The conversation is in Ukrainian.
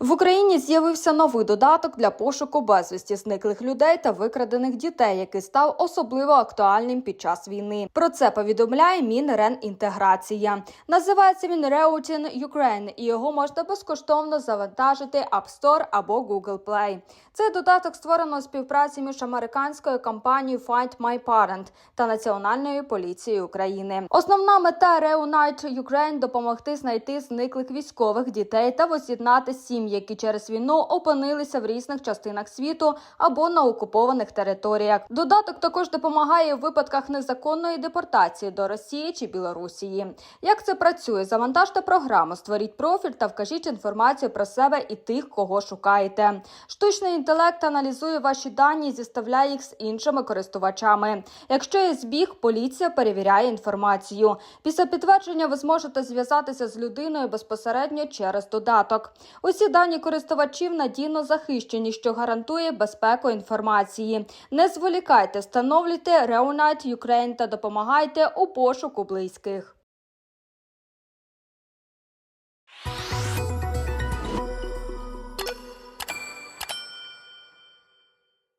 В Україні з'явився новий додаток для пошуку безвісті зниклих людей та викрадених дітей, який став особливо актуальним під час війни. Про це повідомляє Мінренінтеграція. Називається він Reutin Ukraine, і його можна безкоштовно завантажити App Store або Google Play. Цей додаток створено у співпраці між американською компанією Find My Parent та Національною поліцією України. Основна мета Reunite Ukraine – допомогти знайти зниклих військових дітей та воз'єднати сім'ї, які через війну опинилися в різних частинах світу або на окупованих територіях. Додаток також допомагає у випадках незаконної депортації до Росії чи Білорусії. Як це працює? Завантажте програму, створіть профіль та вкажіть інформацію про себе і тих, кого шукаєте. Штучний інтелект аналізує ваші дані і зіставляє їх з іншими користувачами. Якщо є збіг, поліція перевіряє інформацію. Після підтвердження ви зможете зв'язатися з людиною безпосередньо через додаток. Усі дані користувачів надійно захищені, що гарантує безпеку інформації. Не зволікайте, встановлюйте Reunite Ukraine та допомагайте у пошуку близьких.